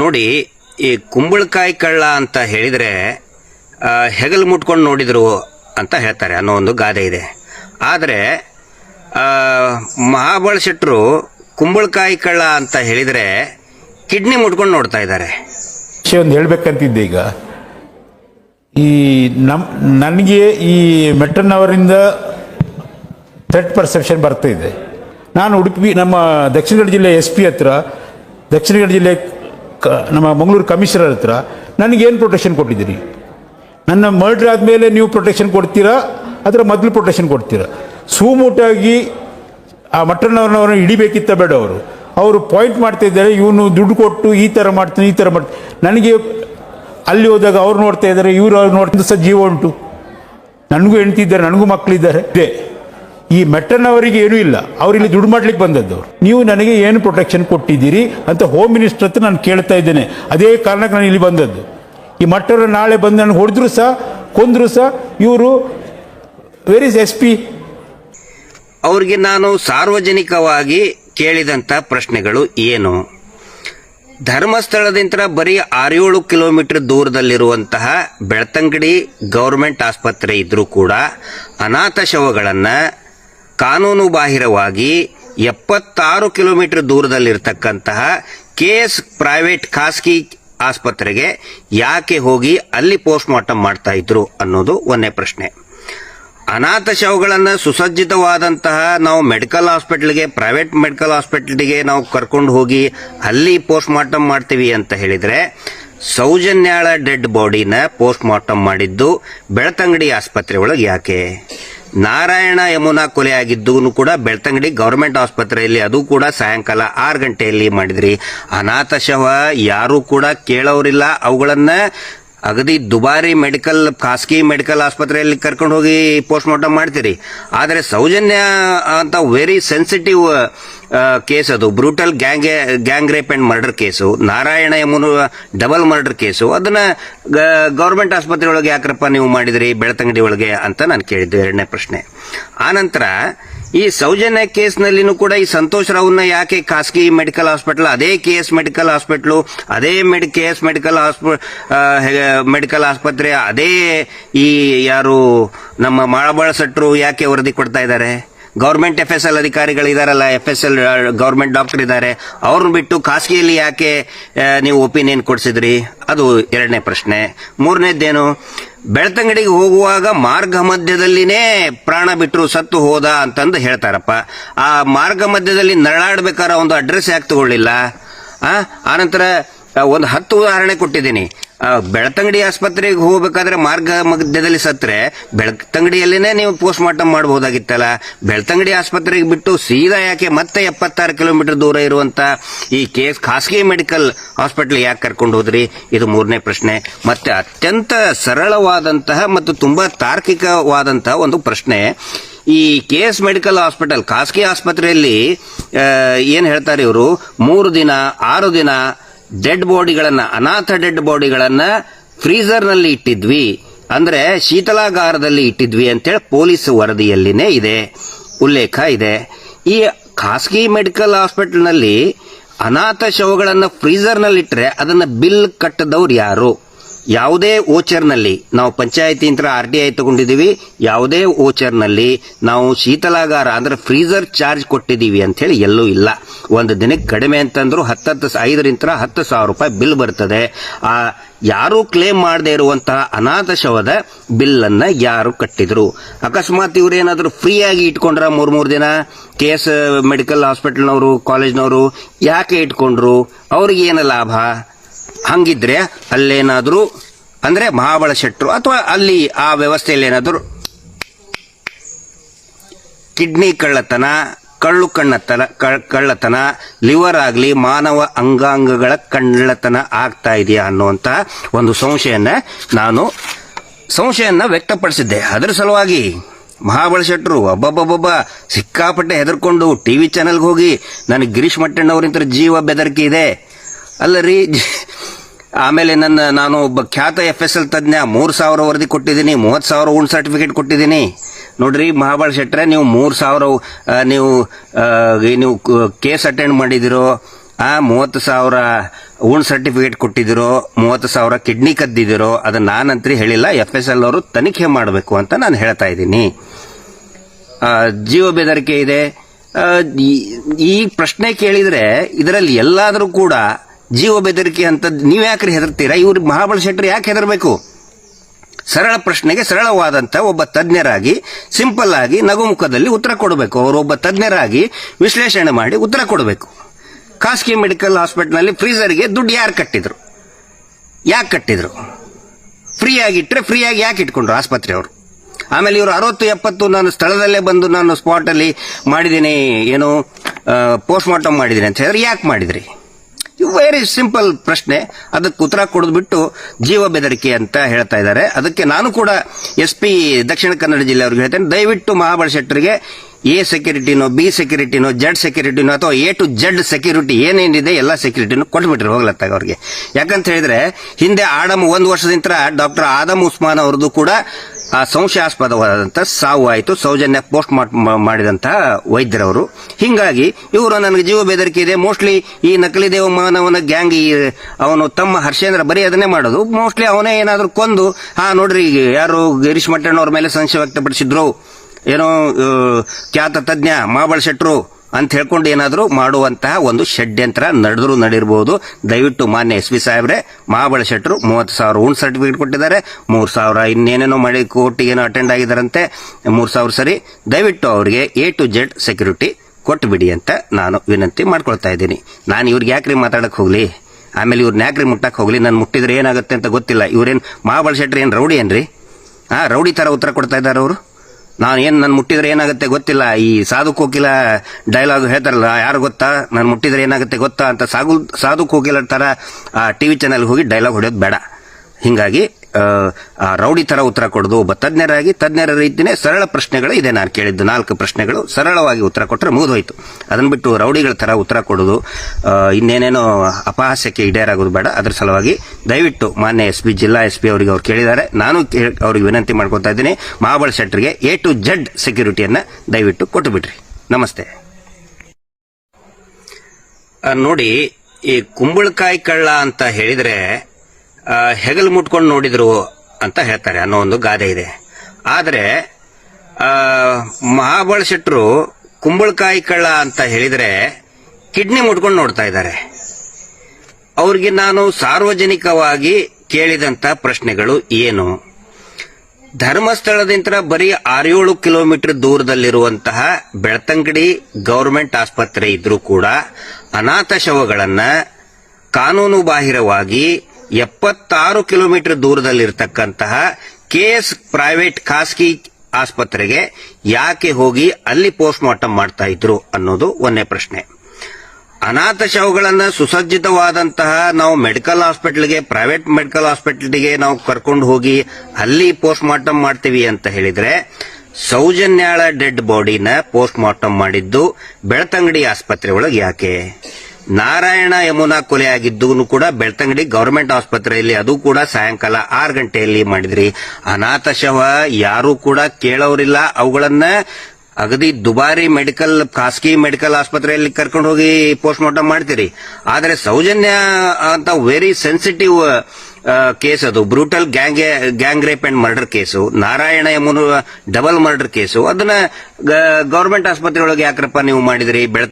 ನೋಡಿ, ಈ ಕುಂಬಳಕಾಯಿ ಕಳ್ಳ ಅಂತ ಹೇಳಿದರೆ ಹೆಗಲು ಮುಟ್ಕೊಂಡು ನೋಡಿದರು ಅಂತ ಹೇಳ್ತಾರೆ ಅನ್ನೋ ಒಂದು ಗಾದೆ ಇದೆ. ಆದರೆ ಮಹಾಬಳ ಶೆಟ್ಟರು ಕುಂಬಳಕಾಯಿ ಕಳ್ಳ ಅಂತ ಹೇಳಿದರೆ ಕಿಡ್ನಿ ಮುಟ್ಕೊಂಡು ನೋಡ್ತಾ ಇದ್ದಾರೆ. ವಿಷಯ ಒಂದು ಹೇಳ್ಬೇಕಂತಿದ್ದೆ ಈಗ. ಈ ನಮ್ಮ ನನಗೆ ಈ ಮೆಟ್ರನ್ ಅವರಿಂದ ಥ್ರೆಟ್ ಪರ್ಸೆಪ್ಷನ್ ಬರ್ತಾ ಇದೆ. ನಾನು ಉಡುಪಿ, ನಮ್ಮ ದಕ್ಷಿಣ ಕನ್ನಡ ಜಿಲ್ಲೆ ಎಸ್ ಪಿ ಹತ್ರ ದಕ್ಷಿಣ ಕನ್ನಡ ಜಿಲ್ಲೆ ಕ- ನಮ್ಮ ಮಂಗಳೂರು ಕಮಿಷನರ್ ಹತ್ರ ನನಗೇನು ಪ್ರೊಟೆಕ್ಷನ್ ಕೊಟ್ಟಿದ್ದೀರಿ? ನನ್ನ ಮರ್ಡ್ರ್ ಆದಮೇಲೆ ನೀವು ಪ್ರೊಟೆಕ್ಷನ್ ಕೊಡ್ತೀರಾ? ಅದರ ಮೊದಲು ಪ್ರೊಟೆಕ್ಷನ್ ಕೊಡ್ತೀರಾ? ಸೂಮೂಟಾಗಿ ಆ ಮಟ್ಟಣ್ಣವ್ರನ್ನವ್ರನ್ನ ಹಿಡಿಬೇಕಿತ್ತ ಬೇಡ ಅವರು. ಅವರು ಪಾಯಿಂಟ್ ಮಾಡ್ತಾ ಇದ್ದಾರೆ, ಇವನು ದುಡ್ಡು ಕೊಟ್ಟು ಈ ಥರ ಮಾಡ್ತಾನೆ, ಈ ಥರ ಮಾಡ್ತಾನೆ. ನನಗೆ ಅಲ್ಲಿ ಹೋದಾಗ ಅವ್ರು ನೋಡ್ತಾ ಇದ್ದಾರೆ, ಇವರು ಅವ್ರು ನೋಡ್ತಾ ಸಹ ಜೀವ ಉಂಟು. ನನಗೂ ಹೆಣ್ತಿದ್ದಾರೆ ನನಗೂ ಮಕ್ಕಳಿದ್ದಾರೆ ಇದೆ. ಈ ಮೆಟ್ಟನವರಿಗೆ ಏನೂ ಇಲ್ಲ. ಅವ್ರು ಇಲ್ಲಿ ದುಡ್ಡು ಮಾಡ್ಲಿಕ್ಕೆ ಬಂದದ್ದು. ನೀವು ನನಗೆ ಏನು ಪ್ರೊಟೆಕ್ಷನ್ ಕೊಟ್ಟಿದ್ದೀರಿ ಅಂತ ಹೋಮ್ ಮಿನಿಸ್ಟರ್ ಹತ್ರ ನಾನು ಕೇಳ್ತಾ ಇದ್ದೇನೆ. ಅದೇ ಕಾರಣಕ್ಕೆ ನಾನು ಇಲ್ಲಿ ಬಂದದ್ದು. ಈ ಮಟ್ಟರು ನಾಳೆ ಬಂದು ನನಗೆ ಹೊಡೆದ್ರು ಸಹ ಕೊಂದ್ರು ಸಹ ಇವರು ವೆರ್ ಇಸ್ ಎಸ್ ಪಿ ಅವ್ರಿಗೆ ನಾನು ಸಾರ್ವಜನಿಕವಾಗಿ ಕೇಳಿದಂಥ ಪ್ರಶ್ನೆಗಳು ಏನು? ಧರ್ಮಸ್ಥಳದಿಂದ ಬರೀ ಆರೇಳು ಕಿಲೋಮೀಟರ್ ದೂರದಲ್ಲಿರುವಂತಹ ಬೆಳ್ತಂಗಡಿ ಗೌರ್ಮೆಂಟ್ ಆಸ್ಪತ್ರೆ ಇದ್ರೂ ಕೂಡ ಅನಾಥ ಶವಗಳನ್ನು ಕಾನೂನು ಬಾಹಿರವಾಗಿ ಎಪ್ಪತ್ತಾರು ಕಿಲೋಮೀಟರ್ ದೂರದಲ್ಲಿರ್ತಕ್ಕಂತಹ ಕೆಎಸ್ ಪ್ರೈವೇಟ್ ಖಾಸಗಿ ಆಸ್ಪತ್ರೆಗೆ ಯಾಕೆ ಹೋಗಿ ಅಲ್ಲಿ ಪೋಸ್ಟ್ ಮಾರ್ಟಮ್ ಮಾಡ್ತಾ ಇದ್ರು ಅನ್ನೋದು ಒಂದೇ ಪ್ರಶ್ನೆ. ಅನಾಥ ಶವಗಳನ್ನು ಸುಸಜ್ಜಿತವಾದಂತಹ ನಾವು ಮೆಡಿಕಲ್ ಹಾಸ್ಪಿಟಲ್ಗೆ, ಪ್ರೈವೇಟ್ ಮೆಡಿಕಲ್ ಹಾಸ್ಪಿಟಲ್ಗೆ ನಾವು ಕರ್ಕೊಂಡು ಹೋಗಿ ಅಲ್ಲಿ ಪೋಸ್ಟ್ ಮಾರ್ಟಮ್ ಮಾಡ್ತೀವಿ ಅಂತ ಹೇಳಿದರೆ ಸೌಜನ್ಯಾಳ ಡೆಡ್ ಬಾಡಿನ ಪೋಸ್ಟ್ ಮಾರ್ಟಮ್ ಮಾಡಿದ್ದು ಬೆಳತಂಗಡಿ ಆಸ್ಪತ್ರೆ ಒಳಗೆ ಯಾಕೆ? ನಾರಾಯಣ ಯಮುನಾ ಕೊಲೆ ಆಗಿದ್ದು ಕೂಡ ಬೆಳ್ತಂಗಡಿ ಗವರ್ಮೆಂಟ್ ಆಸ್ಪತ್ರೆಯಲ್ಲಿ, ಅದು ಕೂಡ ಸಾಯಂಕಾಲ ಆರು ಗಂಟೆಯಲ್ಲಿ ಮಾಡಿದ್ರಿ. ಅನಾಥ ಶವ ಯಾರು ಕೂಡ ಕೇಳೋರಿಲ್ಲ. ಅವುಗಳನ್ನ ಅಗದಿ ದುಬಾರಿ ಮೆಡಿಕಲ್, ಖಾಸಗಿ ಮೆಡಿಕಲ್ ಆಸ್ಪತ್ರೆಯಲ್ಲಿ ಕರ್ಕೊಂಡು ಹೋಗಿ ಪೋಸ್ಟ್ ಮಾರ್ಟಮ್ ಮಾಡ್ತೀರಿ. ಆದರೆ ಸೌಜನ್ಯ ಅಂತ ವೆರಿ ಸೆನ್ಸಿಟಿವ್ ಕೇಸ್ ಅದು. Brutal gang gang rape and murder case. Narayana Yamuna, double murder case. ಅದನ್ನ ಗೌರ್ಮೆಂಟ್ ಆಸ್ಪತ್ರೆ ಒಳಗೆ ಯಾಕ್ರಪ್ಪ ನೀವು ಮಾಡಿದ್ರಿ, ಬೆಳತಂಗಡಿ ಒಳಗೆ ಅಂತ ನಾನು ಕೇಳಿದ್ದೆ ಎರಡನೇ ಪ್ರಶ್ನೆ. ಆನಂತರ ಈ ಸೌಜನ್ಯ ಕೇಸ್ನಲ್ಲಿನೂ ಕೂಡ ಈ ಸಂತೋಷ್ ರಾವ್ನ ಯಾಕೆ ಖಾಸಗಿ ಮೆಡಿಕಲ್ ಹಾಸ್ಪಿಟಲ್, ಅದೇ ಕೆ ಎಸ್ ಮೆಡಿಕಲ್ ಹಾಸ್ಪಿಟ್ಲು, ಅದೇ ಮೆಡಿ, ಕೆ ಎಸ್ ಮೆಡಿಕಲ್ ಮೆಡಿಕಲ್ ಆಸ್ಪತ್ರೆ, ಅದೇ ಈ ಯಾರು ನಮ್ಮ ಮಾಳಬಾಳ ಸಟ್ರು ಯಾಕೆ ವರದಿ ಕೊಡ್ತಾ ಇದ್ದಾರೆ? ಗೌರ್ಮೆಂಟ್ ಎಫ್ ಎಸ್ ಎಲ್ ಅಧಿಕಾರಿಗಳು ಇದಾರಲ್ಲ F S L government doctor ಇದ್ದಾರೆ ಅವ್ರನ್ನ ಬಿಟ್ಟು ಖಾಸಗಿಯಲ್ಲಿ ಯಾಕೆ ನೀವು ಒಪಿನಿಯನ್ ಕೊಡಿಸಿದ್ರಿ? ಅದು ಎರಡನೇ ಪ್ರಶ್ನೆ. ಮೂರನೇದ್ದೇನು, ಬೆಳ್ತಂಗಡಿಗೆ ಹೋಗುವಾಗ ಮಾರ್ಗ ಮಧ್ಯದಲ್ಲಿನೇ ಪ್ರಾಣ ಬಿಟ್ಟರು ಸತ್ತು ಹೋದ ಅಂತಂದು ಹೇಳ್ತಾರಪ್ಪ. ಆ ಮಾರ್ಗ ಮಧ್ಯದಲ್ಲಿ ನರಳಾಡ್ಬೇಕಾದ್ರೆ ಒಂದು ಅಡ್ರೆಸ್ ಯಾಕೆ ತಗೊಳ್ಳಿಲ್ಲ? ಆ ಆನಂತರ ಒಂದು ಹತ್ತು ಉದಾಹರಣೆ ಕೊಟ್ಟಿದ್ದೀನಿ. ಬೆಳತಂಗಡಿ ಆಸ್ಪತ್ರೆಗೆ ಹೋಗಬೇಕಾದ್ರೆ ಮಾರ್ಗ ಮಧ್ಯದಲ್ಲಿ ಸತ್ರೆ, ಬೆಳ್ತಂಗಡಿಯಲ್ಲಿನೇ ನೀವು ಪೋಸ್ಟ್ ಮಾರ್ಟಮ್ ಮಾಡಬಹುದಾಗಿತ್ತಲ್ಲ ಬೆಳ್ತಂಗಡಿ ಆಸ್ಪತ್ರೆಗೆ ಬಿಟ್ಟು ಸೀದಾ ಯಾಕೆ ಮತ್ತೆ ಎಪ್ಪತ್ತಾರು ಕಿಲೋಮೀಟರ್ ದೂರ ಇರುವಂತ ಈ ಕೇಸ್ ಖಾಸಗಿ ಮೆಡಿಕಲ್ ಹಾಸ್ಪಿಟಲ್ ಯಾಕೆ ಕರ್ಕೊಂಡು ಹೋದ್ರಿ? ಇದು ಮೂರನೇ ಪ್ರಶ್ನೆ. ಮತ್ತೆ ಅತ್ಯಂತ ಸರಳವಾದಂತಹ ಮತ್ತು ತುಂಬಾ ತಾರ್ಕಿಕವಾದಂತಹ ಒಂದು ಪ್ರಶ್ನೆ. ಈ ಕೆ ಎಸ್ ಮೆಡಿಕಲ್ ಹಾಸ್ಪಿಟಲ್ ಖಾಸಗಿ ಆಸ್ಪತ್ರೆಯಲ್ಲಿ ಏನು ಹೇಳ್ತಾರೆ ಇವರು? ಮೂರು ದಿನ, ಆರು ದಿನ ಡೆಡ್ ಬಾಡಿಗಳನ್ನ, ಅನಾಥ ಡೆಡ್ ಬಾಡಿಗಳನ್ನ ಫ್ರೀಜರ್ನಲ್ಲಿ ಇಟ್ಟಿದ್ವಿ. ಅಂದ್ರೆ ಶೀತಲಾಗಾರದಲ್ಲಿ ಇಟ್ಟಿದ್ವಿ ಅಂತೇಳಿ ಪೊಲೀಸ್ ವರದಿಯಲ್ಲಿನೇ ಇದೆ, ಉಲ್ಲೇಖ ಇದೆ. ಈ ಖಾಸಗಿ ಮೆಡಿಕಲ್ ಹಾಸ್ಪಿಟಲ್ನಲ್ಲಿ ಅನಾಥ ಶವಗಳನ್ನು ಫ್ರೀಜರ್ನಲ್ಲಿ ಅದನ್ನು ಅದನ್ನ ಬಿಲ್ ಕಟ್ಟದವ್ರು ಯಾರು? ಯಾವುದೇ ಓಚರ್ನಲ್ಲಿ ನಾವು ಪಂಚಾಯತಿಯಿಂದ ಆರ್ ಟಿ ಐ ತಗೊಂಡಿದ್ದೀವಿ, ಯಾವುದೇ ಓಚರ್ನಲ್ಲಿ ನಾವು ಶೀತಲಾಗಾರ ಅಂದ್ರೆ ಫ್ರೀಜರ್ ಚಾರ್ಜ್ ಕೊಟ್ಟಿದ್ದೀವಿ ಅಂತ ಹೇಳಿ ಎಲ್ಲೂ ಇಲ್ಲ. ಒಂದು ದಿನಕ್ಕೆ ಕಡಿಮೆ ಅಂತಂದ್ರು ಹತ್ತತ್ತು ಐದರಿಂದ ಹತ್ತು ಸಾವಿರ ರೂಪಾಯಿ ಬಿಲ್ ಬರ್ತದೆ. ಆ, ಯಾರು ಕ್ಲೇಮ್ ಮಾಡದೇ ಇರುವಂತಹ ಅನಾಥ ಶವದ ಬಿಲ್ ಅನ್ನ ಯಾರು ಕಟ್ಟಿದ್ರು? ಅಕಸ್ಮಾತ್ ಇವ್ರೇನಾದ್ರೂ ಫ್ರೀಯಾಗಿ ಇಟ್ಕೊಂಡ್ರ ಮೂರು, ಮೂರ್ ದಿನ? ಕೆ ಎಸ್ ಮೆಡಿಕಲ್ ಹಾಸ್ಪಿಟಲ್ನವರು, ಕಾಲೇಜ್ನವರು ಯಾಕೆ ಇಟ್ಕೊಂಡ್ರು? ಅವ್ರಿಗೆ ಲಾಭ? ಹಂಗಿದ್ರೆ ಅಲ್ಲೇನಾದ್ರೂ ಅಂದ್ರೆ ಮಹಾಬಳ ಶೆಟ್ಟರು ಅಥವಾ ಅಲ್ಲಿ ಆ ವ್ಯವಸ್ಥೆಯಲ್ಲಿ ಏನಾದರೂ ಕಿಡ್ನಿ ಕಳ್ಳತನ, ಕಳ್ಳು ಕಣ್ಣತನ ಕಳ್ಳತನ, ಲಿವರ್ ಆಗಲಿ, ಮಾನವ ಅಂಗಾಂಗಗಳ ಕಳ್ಳತನ ಆಗ್ತಾ ಇದೆಯಾ ಅನ್ನುವಂತ ಒಂದು ಸಂಶಯನ ನಾನು ಸಂಶಯನ ವ್ಯಕ್ತಪಡಿಸಿದ್ದೆ. ಅದರ ಸಲುವಾಗಿ ಮಹಾಬಳ ಶೆಟ್ರು ಒಬ್ಬೊಬ್ಬೊಬ್ಬ ಸಿಕ್ಕಾಪಟ್ಟೆ ಹೆದರ್ಕೊಂಡು ಟಿವಿ ಚಾನಲ್ಗೆ ಹೋಗಿ, ನನಗೆ ಗಿರೀಶ್ ಮಟ್ಟಣ್ಣವರಿಂತ ಜೀವ ಬೆದರಿಕೆ ಇದೆ. ಅಲ್ಲ ರೀ ಆಮೇಲೆ ನನ್ನ, ನಾನು ಒಬ್ಬ ಖ್ಯಾತ ಎಫ್ ಎಸ್ ಎಲ್ ತಜ್ಞ, ಮೂರು ಸಾವಿರ ವರದಿ ಕೊಟ್ಟಿದ್ದೀನಿ, ಮೂವತ್ತು ಸಾವಿರ ಉಣ್ ಸರ್ಟಿಫಿಕೇಟ್ ಕೊಟ್ಟಿದ್ದೀನಿ. ನೋಡ್ರಿ ಮಹಾಬಳ ಶೆಟ್ರೆ, ನೀವು ಮೂರು ಸಾವಿರ ನೀವು ನೀವು ಕೇಸ್ ಅಟೆಂಡ್ ಮಾಡಿದಿರೋ, ಆ, ಮೂವತ್ತು ಸಾವಿರ ಊಣ್ ಸರ್ಟಿಫಿಕೇಟ್ ಕೊಟ್ಟಿದ್ದೀರೋ ಮೂವತ್ತು ಸಾವಿರ ಕಿಡ್ನಿ ಕದ್ದಿದ್ದೀರೋ ಅದನ್ನ ನಾನಂತ್ರಿ ಹೇಳಿಲ್ಲ ಎಫ್ ಎಸ್ ಎಲ್ ಅವರು ತನಿಖೆ ಮಾಡಬೇಕು ಅಂತ ನಾನು ಹೇಳ್ತಾ ಇದ್ದೀನಿ. ಜೀವ ಬೆದರಿಕೆ ಇದೆ. ಈ ಪ್ರಶ್ನೆ ಕೇಳಿದ್ರೆ, ಇದರಲ್ಲಿ ಎಲ್ಲಾದರೂ ಕೂಡ ಜೀವ ಬೆದರಿಕೆ ಅಂತ ನೀವ್ ಯಾಕ್ರಿ ಹೆದರ್ತೀರಾ? ಇವ್ರು ಮಹಾಬಲ ಶೆಟ್ಟರು ಯಾಕೆ ಹೆದರ್ಬೇಕು? ಸರಳ ಪ್ರಶ್ನೆಗೆ ಸರಳವಾದಂತ ಒಬ್ಬ ತಜ್ಞರಾಗಿ, ಸಿಂಪಲ್ ಆಗಿ ನಗುಮುಖದಲ್ಲಿ ಉತ್ತರ ಕೊಡಬೇಕು. ಅವರು ಒಬ್ಬ ತಜ್ಞರಾಗಿ ವಿಶ್ಲೇಷಣೆ ಮಾಡಿ ಉತ್ತರ ಕೊಡಬೇಕು. ಖಾಸಗಿ ಮೆಡಿಕಲ್ ಹಾಸ್ಪಿಟಲ್ನಲ್ಲಿ ಫ್ರೀಸರ್ಗೆ ದುಡ್ಡು ಯಾರು ಕಟ್ಟಿದ್ರು? ಯಾಕೆ ಕಟ್ಟಿದ್ರು? ಫ್ರೀ ಆಗಿಟ್ರೆ ಫ್ರೀ ಆಗಿ ಯಾಕೆ ಇಟ್ಕೊಂಡ್ರು ಆಸ್ಪತ್ರೆಯವರು ಆಮೇಲೆ ಇವರು ಅರವತ್ತು, ಎಪ್ಪತ್ತು ನಾನು ಸ್ಥಳದಲ್ಲೇ ಬಂದು ನಾನು ಸ್ಪಾಟ್ ಅಲ್ಲಿ ಮಾಡಿದ್ದೀನಿ, ಏನು ಪೋಸ್ಟ್ ಮಾರ್ಟಮ್ ಮಾಡಿದ್ದೀನಿ ಅಂತ ಹೇಳಿದ್ರೆ ಯಾಕೆ ಮಾಡಿದ್ರಿ? ವೆರಿ ಸಿಂಪಲ್ ಪ್ರಶ್ನೆ. ಅದಕ್ಕೆ ಉತ್ತರ ಕೊಡದ್ಬಿಟ್ಟು ಜೀವ ಬೆದರಿಕೆ ಅಂತ ಹೇಳ್ತಾ ಇದ್ದಾರೆ. ಅದಕ್ಕೆ ನಾನು ಕೂಡ ಎಸ್ ಪಿ ದಕ್ಷಿಣ ಕನ್ನಡ ಜಿಲ್ಲೆ ಅವ್ರಿಗೆ ಹೇಳ್ತೇನೆ. ದಯವಿಟ್ಟು ಮಹಾಬಲ ಶೆಟ್ಟರಿಗೆ ಎ ಸೆಕ್ಯೂರಿಟಿನೋ ಬಿ ಸೆಕ್ಯೂರಿಟಿನೋ ಜಡ್ ಸೆಕ್ಯೂರಿಟಿನೋ ಅಥವಾ ಎ ಟು ಜಡ್ ಸೆಕ್ಯೂರಿಟಿ ಏನೇನಿದೆ ಎಲ್ಲ ಸೆಕ್ಯೂರಿಟಿನೂ ಕೊಟ್ಬಿಟ್ರಿ ಹೋಗ್ಲತ್ತಾಗ ಅವ್ರಿಗೆ. ಯಾಕಂತ ಹೇಳಿದ್ರೆ ಹಿಂದೆ ಆಡಮ್ ಒಂದು ವರ್ಷದಿಂದ ಡಾಕ್ಟರ್ ಆದಮ್ ಉಸ್ಮಾನ್ ಅವ್ರದ್ದು ಕೂಡ, ಆ ಸಂಶಯಾಸ್ಪದವಾದಂಥ ಸಾವು ಆಯಿತು, ಸೌಜನ್ಯ ಪೋಸ್ಟ್ ಮಾಡಿದಂತಹ ವೈದ್ಯರವರು. ಹಿಂಗಾಗಿ ಇವರು ನನಗೆ ಜೀವ ಬೆದರಿಕೆ ಇದೆ. ಮೋಸ್ಟ್ಲಿ ಈ ನಕಲಿ ದೇವ ಮಾನವನ ಗ್ಯಾಂಗ್ ಅವನು ತಮ್ಮ ಹರ್ಷೇಂದ್ರ ಬರೀ ಅದನ್ನೇ ಮಾಡೋದು. ಮೋಸ್ಟ್ಲಿ ಅವನೇ ಏನಾದರೂ ಕೊಂದು, ಹಾ, ನೋಡ್ರಿ ಯಾರು ಗಿರೀಶ್ ಮಟ್ಟಣ್ಣವ್ರ ಮೇಲೆ ಸಂಶಯ ವ್ಯಕ್ತಪಡಿಸಿದ್ರು ಏನೋ ಖ್ಯಾತ ತಜ್ಞ ಮಹಾಬಳ ಶೆಟ್ರು ಅಂತ ಹೇಳ್ಕೊಂಡು ಏನಾದರೂ ಮಾಡುವಂತಹ ಒಂದು ಷಡ್ಯಂತ್ರ ನಡೆದ್ರು ನಡಿರ್ಬೋದು. ದಯವಿಟ್ಟು ಮಾನ್ಯ ಎಸ್ ಪಿ ಸಾಹೇಬ್ರೆ ಮಹಾಬಳ ಶೆಟ್ರು ಮೂವತ್ತು ಸಾವಿರ ಉಣ್ ಸರ್ಟಿಫಿಕೇಟ್ ಕೊಟ್ಟಿದ್ದಾರೆ. ಮೂರು ಸಾವಿರ ಇನ್ನೇನೇನೋ ಮಾಡಿ ಕೋರ್ಟಿಗೇನೋ ಅಟೆಂಡ್ ಆಗಿದ್ದಾರಂತೆ ಮೂರು ಸಾವಿರ ಸರಿ. ದಯವಿಟ್ಟು ಅವರಿಗೆ ಎ ಟು ಜೆಡ್ ಸೆಕ್ಯೂರಿಟಿ ಕೊಟ್ಟು ಬಿಡಿ ಅಂತ ನಾನು ವಿನಂತಿ ಮಾಡ್ಕೊಳ್ತಾ ಇದ್ದೀನಿ. ನಾನು ಇವ್ರಿಗೆ ಯಾಕ್ರಿ ಮಾತಾಡಕ್ಕೆ ಹೋಗ್ಲಿ? ಆಮೇಲೆ ಇವ್ರನ್ನ ಯಾಕ್ರಿ ಮುಟ್ಟಕ್ಕೆ ಹೋಗ್ಲಿ? ನಾನು ಮುಟ್ಟಿದ್ರೆ ಏನಾಗುತ್ತೆ ಅಂತ ಗೊತ್ತಿಲ್ಲ. ಇವ್ರೇನು ಮಹಾಬಳ ಶೆಟ್ರಿ ಏನು ರೌಡಿ ಏನ್ರಿ? ಹಾಂ ರೌಡಿ ತರ ಉತ್ತರ ಕೊಡ್ತಾ ಇದ್ದಾರೆ ಅವರು. ನಾನು ಏನು ನನ್ನ ಮುಟ್ಟಿದ್ರೆ ಏನಾಗುತ್ತೆ ಗೊತ್ತಿಲ್ಲ. ಈ ಸಾಧು ಕೋಕಿಲ ಡೈಲಾಗ್ ಹೇಳ್ತಾರಲ್ಲ, ಯಾರು ಗೊತ್ತಾ? ನಾನು ಮುಟ್ಟಿದ್ರೆ ಏನಾಗುತ್ತೆ ಗೊತ್ತಾ ಅಂತ ಸಾಗು ಸಾಧು ಕೋಕಿಲ ತರ ಆ ಟಿವಿ ಚಾನೆಲ್ ಹೋಗಿ ಡೈಲಾಗ್ ಹೊಡೆಯೋದು ಬೇಡ. ಹಿಂಗಾಗಿ ರೌಡಿ ತರ ಉತ್ತರ ಕೊಡೋದು ಒಬ್ಬ ತಜ್ಞರಾಗಿ, ತಜ್ಞರ ರೀತಿನೇ ಸರಳ ಪ್ರಶ್ನೆಗಳು ಇದೆ. ನಾನು ಕೇಳಿದ್ದು ನಾಲ್ಕು ಪ್ರಶ್ನೆಗಳು. ಸರಳವಾಗಿ ಉತ್ತರ ಕೊಟ್ಟರೆ ಮುಗಿದೋಯ್ತು. ಅದನ್ನು ಬಿಟ್ಟು ರೌಡಿಗಳ ತರ ಉತ್ತರ ಕೊಡೋದು ಇನ್ನೇನೇನೋ ಅಪಹಾಸ್ಯಕ್ಕೆ ಈಡೇರಾಗೋದು ಬೇಡ. ಅದ್ರ ಸಲುವಾಗಿ ದಯವಿಟ್ಟು ಮಾನ್ಯ ಎಸ್ ಪಿ, ಜಿಲ್ಲಾ ಎಸ್ ಪಿ ಅವರಿಗೆ ಅವ್ರು ಕೇಳಿದ್ದಾರೆ. ನಾನು ಅವ್ರಿಗೆ ವಿನಂತಿ ಮಾಡ್ಕೊತಾ ಇದ್ದೀನಿ. ಮಹಾಬಳ ಶೆಟ್ಟರ್ಗೆ ಎ ಟು ಜಡ್ ಸೆಕ್ಯೂರಿಟಿಯನ್ನು ದಯವಿಟ್ಟು ಕೊಟ್ಟು ಬಿಡ್ರಿ. ನಮಸ್ತೆ. ನೋಡಿ, ಈ ಕುಂಬಳಕಾಯಿ ಕಳ್ಳ ಅಂತ ಹೇಳಿದ್ರೆ ಹೆಗಲು ಮುಟ್ಕೊಂಡು ನೋಡಿದ್ರು ಅಂತ ಹೇಳ್ತಾರೆ ಅನ್ನೋ ಒಂದು ಗಾದೆ ಇದೆ. ಆದರೆ ಮಹಾಬಳ ಶೆಟ್ರು ಕುಂಬಳಕಾಯಿ ಕಳ್ಳ ಅಂತ ಹೇಳಿದ್ರೆ ಕಿಡ್ನಿ ಮುಟ್ಕೊಂಡು ನೋಡ್ತಾ ಇದ್ದಾರೆ. ಅವ್ರಿಗೆ ನಾನು ಸಾರ್ವಜನಿಕವಾಗಿ ಕೇಳಿದಂತ ಪ್ರಶ್ನೆಗಳು ಏನು? ಧರ್ಮಸ್ಥಳದಿಂದ ಬರೀ ಆರೇಳು ಕಿಲೋಮೀಟರ್ ದೂರದಲ್ಲಿರುವಂತಹ ಬೆಳ್ತಂಗಡಿ ಗೌರ್ಮೆಂಟ್ ಆಸ್ಪತ್ರೆ ಇದ್ರೂ ಕೂಡ ಅನಾಥ ಶವಗಳನ್ನ ಕಾನೂನು ಬಾಹಿರವಾಗಿ ಎಪ್ಪತ್ತಾರು ಕಿಲೋಮೀಟರ್ ದೂರದಲ್ಲಿರ್ತಕ್ಕಂತಹ ಕೆಎಸ್ ಪ್ರೈವೇಟ್ ಖಾಸಗಿ ಆಸ್ಪತ್ರೆಗೆ ಯಾಕೆ ಹೋಗಿ ಅಲ್ಲಿ ಪೋಸ್ಟ್ ಮಾರ್ಟಮ್ ಮಾಡ್ತಾ ಇದ್ರು ಅನ್ನೋದು ಒಂದೇ ಪ್ರಶ್ನೆ. ಅನಾಥ ಶವಗಳನ್ನ ಸುಸಜ್ಜಿತವಾದಂತಹ ನಾವು ಮೆಡಿಕಲ್ ಹಾಸ್ಪಿಟಲ್ಗೆ, ಪ್ರೈವೇಟ್ ಮೆಡಿಕಲ್ ಹಾಸ್ಪಿಟಲ್ಗೆ ನಾವು ಕರ್ಕೊಂಡು ಹೋಗಿ ಅಲ್ಲಿ ಪೋಸ್ಟ್ ಮಾರ್ಟಮ್ ಮಾಡ್ತೀವಿ ಅಂತ ಹೇಳಿದ್ರೆ ಸೌಜನ್ಯಾಳ ಡೆಡ್ ಬಾಡಿನ ಪೋಸ್ಟ್ ಮಾರ್ಟಮ್ ಮಾಡಿದ್ದು ಬೆಳತಂಗಡಿ ಆಸ್ಪತ್ರೆ ಒಳಗೆ ಯಾಕೆ? ನಾರಾಯಣ ಯಮುನಾ ಕೊಲೆ ಆಗಿದ್ದು ಕೂಡ ಬೆಳ್ತಂಗಡಿ ಗವರ್ಮೆಂಟ್ ಆಸ್ಪತ್ರೆಯಲ್ಲಿ ಅದು ಕೂಡ ಸಾಯಂಕಾಲ ಆರು ಗಂಟೆಯಲ್ಲಿ ಮಾಡಿದ್ರಿ. ಅನಾಥ ಶವ ಯಾರು ಕೂಡ ಕೇಳೋರಿಲ್ಲ. ಅವುಗಳನ್ನ ಅಗದಿ ದುಬಾರಿ ಮೆಡಿಕಲ್, ಖಾಸಗಿ ಮೆಡಿಕಲ್ ಆಸ್ಪತ್ರೆಯಲ್ಲಿ ಕರ್ಕೊಂಡು ಹೋಗಿ ಪೋಸ್ಟ್ ಮಾರ್ಟಮ್ ಮಾಡ್ತೀರಿ. ಆದರೆ ಸೌಜನ್ಯ ಅಂತ ವೆರಿ ಸೆನ್ಸಿಟಿವ್ ಕೇಸ್ ಅದು. Brutal gang gang rape and murder case. Narayana Yamuna double murder case. ಅದನ್ನ ಗವರ್ಮೆಂಟ್ ಆಸ್ಪತ್ರೆಯೊಳಗೆ ಯಾಕ್ರಪ್ಪ ನೀವು ಮಾಡಿದ್ರಿ? ಬೆಳ